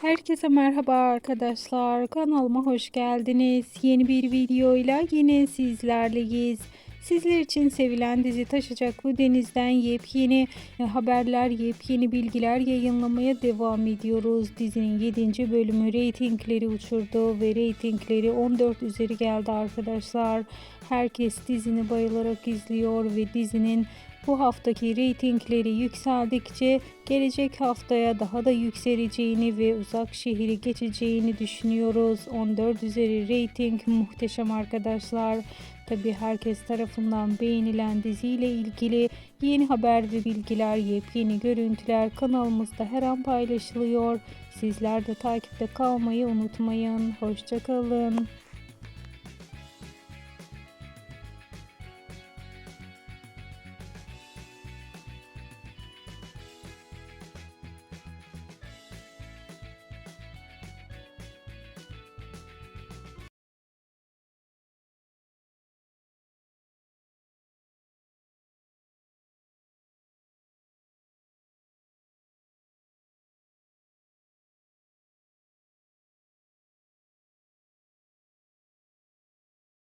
Herkese merhaba arkadaşlar. Kanalıma hoş geldiniz. Yeni bir videoyla yine sizlerleyiz. Sizler için sevilen dizi Taşacaklı Deniz'den yepyeni e, haberler, yepyeni bilgiler yayınlamaya devam ediyoruz. Dizinin 7. bölümü reytingleri uçurdu ve reytingleri 14 üzeri geldi arkadaşlar. Herkes dizini bayılarak izliyor ve dizinin bu haftaki reytingleri yükseldikçe gelecek haftaya daha da yükseleceğini ve uzak şehri geçeceğini düşünüyoruz. 14 üzeri reyting muhteşem arkadaşlar. Tabi herkes tarafından beğenilen diziyle ilgili yeni haber ve bilgiler, yepyeni görüntüler kanalımızda her an paylaşılıyor. Sizler de takipte kalmayı unutmayın. Hoşçakalın.